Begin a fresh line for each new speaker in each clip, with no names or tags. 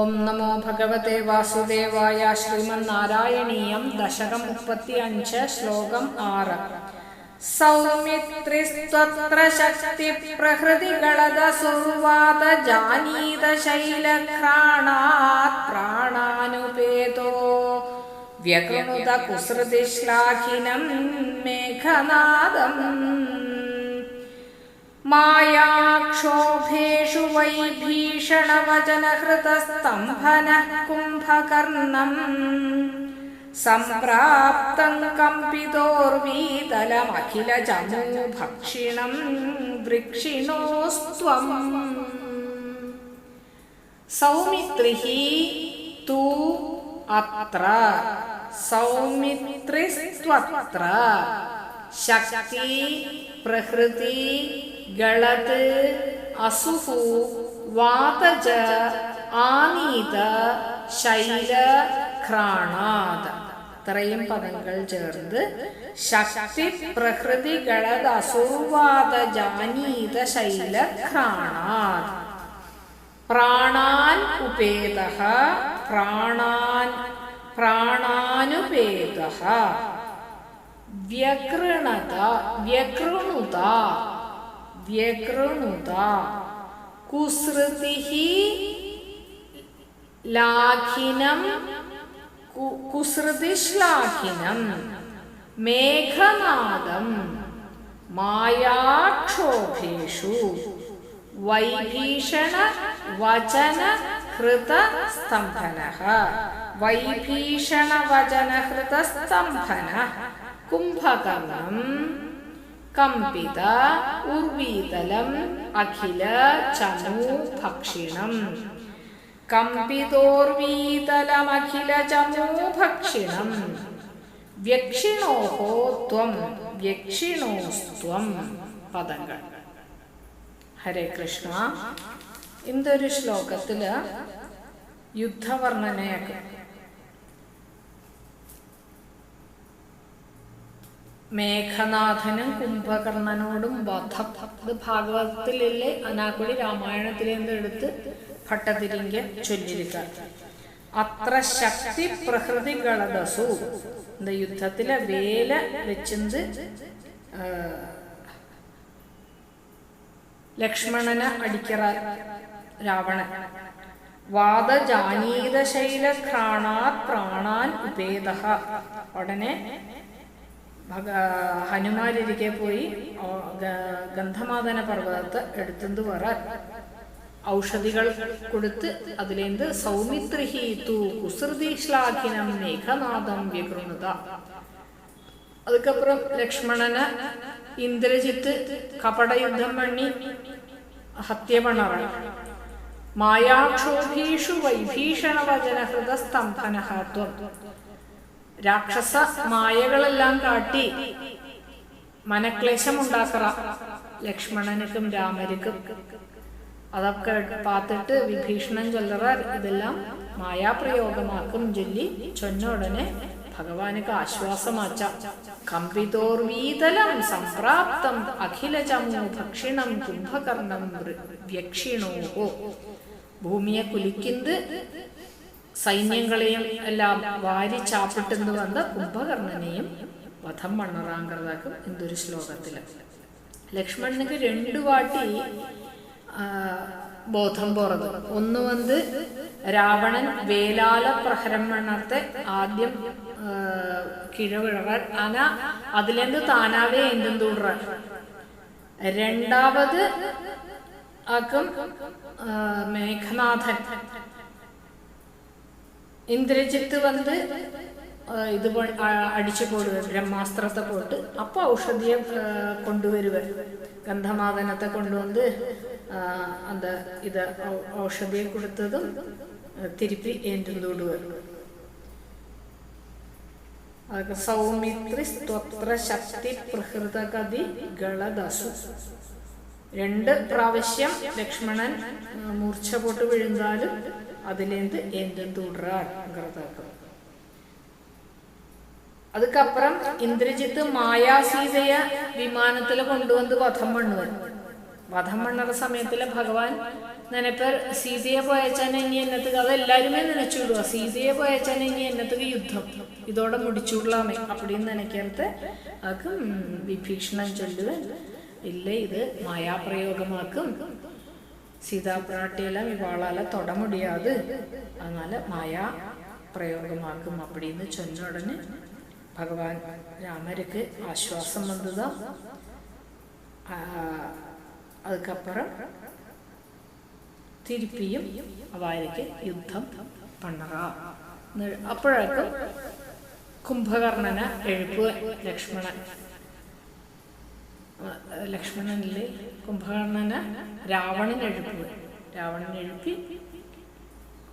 ഓം നമോ ഭഗവത്തെ വാസുദേവായ ശ്രീമന്നാരായണീയം ദശകം മുപ്പത്തി അഞ്ച് ശ്ലോകം ആറ്. സൗമിത്രിസ്ത്വത്ര ശക്തി പ്രഹൃതികളത സുർവാത ജാനീത ശൈലഘ്രാണാത് പ്രാണാനുപേതോ. വ്യകൃണുത കുസൃതി ശ്ലാഘിനം മേഘനാദം. മായാക്ഷോഭേഷു വൈ കുംഭകർണം സംപ്രാപ്തം കമ്പിതോർവീതലമഖില ജമൂഭക്ഷിണം വൃക്ഷിണോസ്ത്വം. സൗമിത്രിഃ തു അത്ര സൗമിത്രിസ്ത്വത്ര. ശക്തി പ്രകൃതി ഗളത് അസുഹു വാതജ ആനീത ശൈല ഘ്രാണാത് ഇത്രയും പദങ്ങൾ ചേർന്ന് ശക്തി പ്രകൃതി ഗളത് അസുവാത ജാനീത ശൈല ഘ്രാണാത് പ്രാണാൻ ഉപേത പ്രാണാൻ പ്രാണാനുപേത. വ്യകൃണത വ്യകൃണുത വ്യകൃണുത. കുസൃതി ലാഘിനം കുസൃതിശ്ലാഘിനം മേഘനാദം മായാക്ഷോഭേഷു വൈഭീഷണ വചന ഹൃത സ്തംഭന വൈഭീഷണ വചന ഹൃത സ്തംഭന കുംഭകർണം കമ്പിത ഉർവീതലം അഖില ചമു ഭക്ഷിണം. കമ്പിതോർവീതലമഖില ചമു ഭക്ഷിണം. വ്യക്ഷിണോഹോ ത്വം വ്യക്ഷിണോസ്ത്വം. പദങ്ങൾ. ഹരേ കൃഷ്ണ. ഇന്തൊരു ശ്ലോകത്തിൽ യുദ്ധവർണനയൊക്കെ മേഘനാഥനും കുംഭകർണനോടും വധം ഇത് ഭാഗവതത്തിലല്ലേ അനാക്കുടി രാമായണത്തിലേന്ന് എടുത്ത് ഭട്ടതിരിങ്ക ചൊല്ലിരിക്ക അത്ര ശക്തി പ്രകൃതി കളദസു இந்த யுத்தத்துல வேலை வச்சிருந்து ലക്ഷ്മണനെ അടിക്കറ രാവണൻ വാദജാനീത ശൈലഘ്രാണാത് പ്രാണാൻ ഉപേദ ഉടനെ ഭഗ ഹനുമാരിരിക്കെ പോയി ഗന്ധമാതന പർവതത്ത് എടുത്തെന്ന് പറ? ഔഷധികൾ കൊടുത്ത് അതിലേന്ത്? സൗമിത്രിഹി തൂ കുസൃതിശ്ലാഖിനം മേഘനാഥം വികൃണത അതുക്കപ്പുറം ലക്ഷ്മണന് ഇന്ദ്രജിത്ത് കപടയുദ്ധം വണ്ണി ഹത്യപണറ മായാക്ഷോഭീഷു വൈഭീഷണവചനഹൃതസ്തംഭനഹത്വം രാക്ഷസ മായകളെല്ലാം കാട്ടി മനക്ലേശം ഉണ്ടാക്കറ ലക്ഷ്മണനുക്കും രാമരുക്കും അതൊക്കെ പാത്തിട്ട് വിഭീഷണൻ ചൊല്ലറ ഇതെല്ലാം മായാപ്രയോഗമാക്കും ചൊല്ലി ചൊന്ന ഉടനെ ഭഗവാനുക്ക് ആശ്വാസമാച്ച. കമ്പിതോർവീതലം സംപ്രാപ്തം അഖില ഭക്ഷണം കുംഭകർണം വ്യക്ഷിണോഹോ. ഭൂമിയെ കുലിക്കുന്നത് സൈന്യങ്ങളെയും എല്ലാം വാരി ചാപ്പിട്ടെന്ന് വന്ന കുംഭകർണനെയും വധം മണ്ണറാങ്കറതാക്കും എന്തൊരു ശ്ലോകത്തിൽ. ലക്ഷ്മണനുക്ക് രണ്ടു വാട്ടി ബോധം പോറത്. ഒന്ന് വന്ന് രാവണൻ വേലാല പ്രഹരം മണ്ണത്തെ ആദ്യം കിഴവിഴറാൻ അന അതിലെന്ത് താനാവേ എന്തും തുടർ രണ്ടാമത് ആക്കും മേഘനാഥൻ. ഇന്ദ്രജിത്ത് വന്ന് ഇത് അടിച്ചു പോടുക ബ്രഹ്മാസ്ത്രത്തെ പോട്ട്. അപ്പൊ ഔഷധിയെ കൊണ്ടുവരുവ. ഗന്ധമാദനത്തെ കൊണ്ടുവന്ന് അത് ഇത് ഔഷധിയെ കൊടുത്തതും തിരുപ്പി ഏറ്റുന്തോട് വരും സൗമിത്രി സ്തോത്ര ശക്തി പ്രഹൃതഗതി ഗളദസു. രണ്ട് പ്രാവശ്യം ലക്ഷ്മണൻ മൂർച്ച പോട്ട് വിഴുന്നാലും അതിലേന്ത് എന്തും തുടരാക്കും அதுக்கப்புறம் இந்திரஜித்து மாயா சீதைய விமானத்துல கொண்டு வந்து வதம் பண்ணுவார் വധം പണ്ണറ സമയത്തിലെ ഭഗവാൻ നനപ്പർ സീതയെ പോയച്ചാൻ ഇനി എന്നത്തുക അതെല്ലാരുമേ നനച്ചുവിടുക സീതയെ പോയച്ചാൻ ഇനി എന്നത്തുക യുദ്ധം ഇതോടെ മുടിച്ചുവിടലാമേ அப்படின்னு நினைக்கிறது அதுக்கு വിഭീഷണൻ ചൊല്ലുവൻ ഇല്ല ഇത് മായാപ്രയോഗമാക്കും சீதா பிராட்டியெல்லாம் இவாளால தொட முடியாது அதனால மாயா பிரயோகமாக்கும் அப்படின்னு சொன்ன உடனே பகவான் ராமருக்கு ஆஸ்வாசம் வந்ததுதான் ஆஹ், அதுக்கப்புறம் திருப்பியும் அவருக்கு யுத்தம் பண்ணறா അപ്പോഴേക്കും കുംഭകർണനെ എഴുപ്പ് ലക്ഷ്മണൻ ആ, ലക്ഷ്മണനിലെ കുംഭകർണനെ രാവണനെ എഴുപ്പ്. രാവണനെ എഴുപ്പി.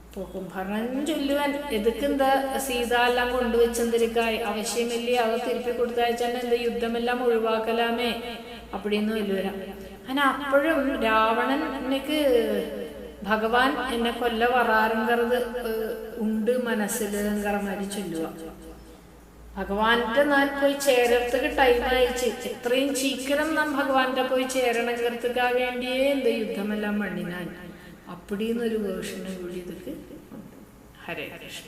അപ്പോൾ കുംഭകർണൻ ചൊല്ലുവാൻ എതുക്കെന്താ സീത എല്ലാം കൊണ്ടുവച്ചെന്തിരിക്കായി? ആവശ്യമില്ലേ അവ തിരുപ്പി കൊടുത്തയച്ചാൽ എന്താ യുദ്ധമെല്ലാം ഒഴിവാക്കലാമേ? അപ്പടിന്ന് വല്ലുവരാം അങ്ങനെ അപ്പോഴും രാവണനക്ക് ഭഗവാൻ എന്നെ കൊല്ല വറാറും കറുത് ഉണ്ട് മനസ്സിൽ കറമാരി ചൊല്ലുക ഭഗവാന്റെ നാൻ പോയി ചേരത്തക്ക് ടൈം അയച്ച് എത്രയും ചീക്കരം നാം ഭഗവാന്റെ പോയി ചേരണകർത്തുക്കാ വേണ്ടിയേ എന്ത് യുദ്ധമെല്ലാം മണ്ണിനാൻ അപ്പടിന്നൊരു വേർഷനും കൂടി ഇതൊക്കെ ഹരേ കൃഷ്ണ.